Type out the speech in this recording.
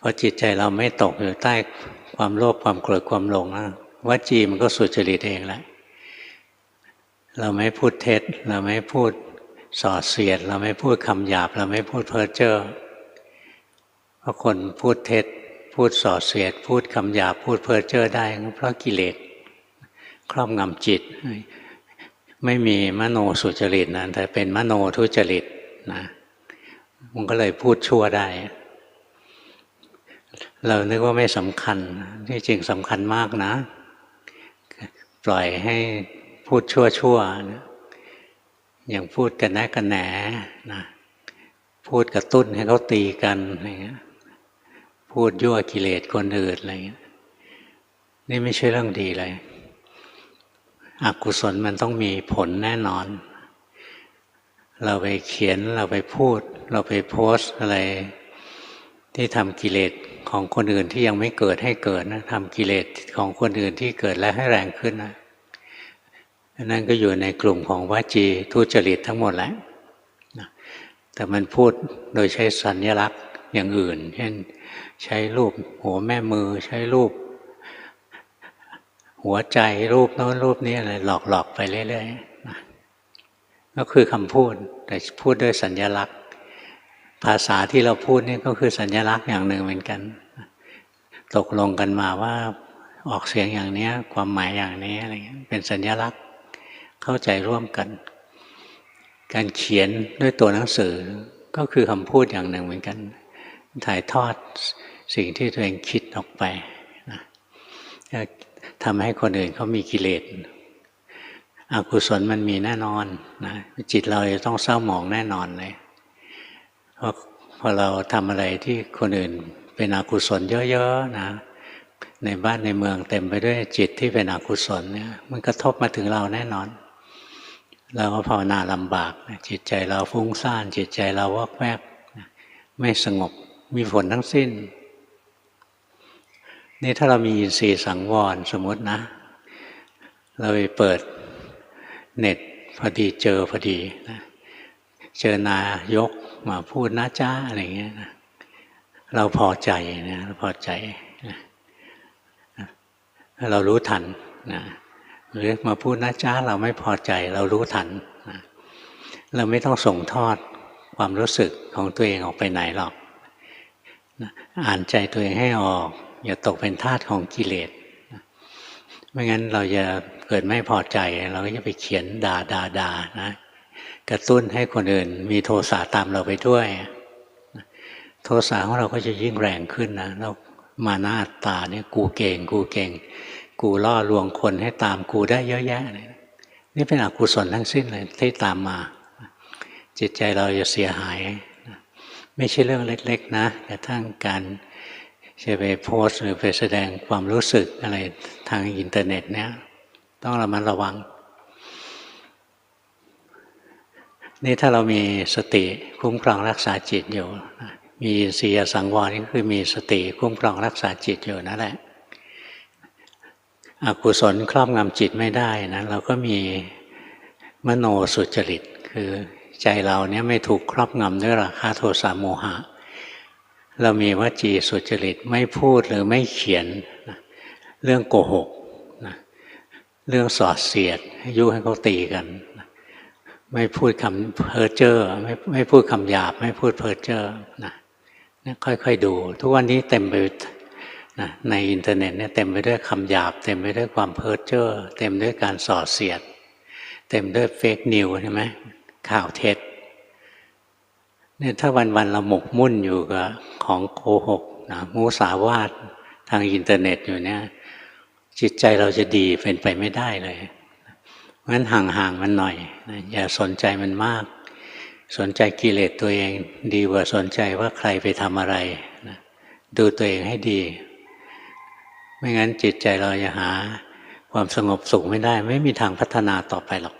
พอจิตใจเราไม่ตกอยู่ใต้ความโลภความโกรธความหลงนะวจีมันก็สุจริตเองแหละเราไม่พูดเท็จ เราไม่พูดส่อเสียด เราไม่พูดคำหยาบ เราไม่พูดเพ้อเจ้อเพราะคนพูดเท็จ พูดส่อเสียด พูดคำหยาบพูดเพ้อเจ้อได้เพราะกิเลสครอบงำจิต ไม่มีมโนสุจริตนะแต่เป็นมโนทุจริตนะมันก็เลยพูดชั่วได้ เรานึกว่าไม่สำคัญ ที่จริงสำคัญมากนะ ปล่อยให้พูดชั่วชั่วอย่างพูดกันแนกันแหนนะพูดกระตุ้นให้เขาตีกันอะไรเงี้ยพูดยั่วกิเลสคนอื่นอะไรเงี้ยนี่ไม่ใช่เรื่องดีเลยอกุศลมันต้องมีผลแน่นอน เราไปเขียนเราไปพูด เราไปโพสอะไร ที่ทำกิเลส ของคนอื่นที่ยังไม่เกิดให้เกิดนะทำกิเลสของคนอื่นที่เกิดและให้แรงขึ้นนะนั่นก็อยู่ในกลุ่มของวจีทุจริตทั้งหมดแหล้วแต่มันพูดโดยใช้สัญลักษณ์อย่างอื่น เช่น ใช้รูปหัวแม่มือใช้รูป หัวใจรูปโน้นรูปนี้อะไรหลอกๆไปเรื่อยๆก็คือคำพูดแต่พูดด้วยสัญลักษณ์ ภาษาที่เราพูดนี่ก็คือสัญลักษณ์อย่างหนึ่งเหมือนกัน ตกลงกันมาว่าออกเสียงอย่างนี้ความหมายอย่างนี้อะไรเป็นสัญลักษณ์เข้าใจร่วมกัน การเขียนด้วยตัวหนังสือก็คือคำพูดอย่างหนึ่งเหมือนกัน ถ่ายทอดสิ่งที่ตัวเองคิดออกไปนะทำให้คนอื่นเขามีกิเลสอกุศลมันมีแน่นอนนะจิตเราจะต้องเศร้าหมองแน่นอนเลย พราะพอเราทำอะไรที่คนอื่นเป็นอกุศลเยอะๆนะ ในบ้านในเมืองเต็มไปด้วยจิตที่เป็นอกุศลเนี่ยมันกระทบมาถึงเราแน่นอน เราก็ภาวนาลำบากจิตใจเราฟุ้งซ่าน จิตใจเราวอกแวกไม่สงบมีผลทั้งสิ้น นี่ถ้าเรามีอินทรีย์สังวรสมมตินะ เราไปเปิดเน็ตพอดีเจอพอดีนะ เจอนายกมาพูดนะจ้าอะไรเงี้ยนะเราพอใจนะเราพอใจนะเรารู้ทันนะหรือมาพูดนะจ้าเราไม่พอใจ เรารู้ทันนะเราไม่ต้องส่งทอดความรู้สึกของตัวเองออกไปไหนหรอกนะอ่านใจตัวเองให้ออก อย่าตกเป็นทาสของกิเลสไม่งั้นเราจะเกิดไม่พอใจ เราก็จะไปเขียนด่าด่าด่านะ กระตุ้นให้คนอื่น มีโทสะตามเราไปด้วย โทสะของเราก็จะยิ่งแรงขึ้นนะเรามาหน้าตาเนี่ยกูเก่ง กูเก่ง กูล่อลวงคนให้ตามกูได้เยอะแยะเลยนี่เป็นอกุศลทั้งสิ้นเลยที่ตามมา จิตใจเราจะเสียหาย ไม่ใช่เรื่องเล็ก ๆ นะกระทั่งการจะไปโพสหรือไปแสดงความรู้สึกอะไรทางอินเทอร์เน็ตเนี่ยต้องระมัดระวัง นี่ถ้าเรามีสติคุ้มครองรักษาจิตอยู่ มีสียสังวรนี่คือมีสติคุ้มครองรักษาจิตอยู่นั่นแหละ อกุศลครอบงำจิตไม่ได้นะเราก็มีมโนสุจริต คือใจเราเนี่ยไม่ถูกครอบงำด้วยราคะโทสะโมหะ เรามีวจีสุจริตไม่พูดหรือไม่เขียนนะเรื่องโกหกนะเรื่องสอดเสียดยุให้เขาตีกัน ไม่พูดคำเพ้อเจ้อไม่ไม่พูดคำหยาบ ไม่พูดเพ้อเจ้อนะค่อยๆดู ทุกวันนี้เต็มไปนะในอินเทอร์เน็ตเนี่ยเต็มไปด้วยคำหยาบ เต็มไปด้วยความเพ้อเจ้อเต็มด้วยการส่อเสียด เต็มด้วยเฟกนิวใช่ไหมข่าวเท็จเนี่ยถ้าวันๆเราหมกมุ่นอยู่กับของโกหกนะมูสาวาททางอินเทอร์เน็ตอยู่เนี่ยจิตใจเราจะดีเป็นไปไม่ได้เลย งั้นห่างๆมันหน่อยนะอย่าสนใจมันมาก สนใจกิเลสตัวเอง ดีกว่าสนใจว่าใครไปทำอะไรนะดูตัวเองให้ดี ไม่งั้นจิตใจเราจะหา ความสงบสุขไม่ได้ ไม่มีทางพัฒนาต่อไปหรอก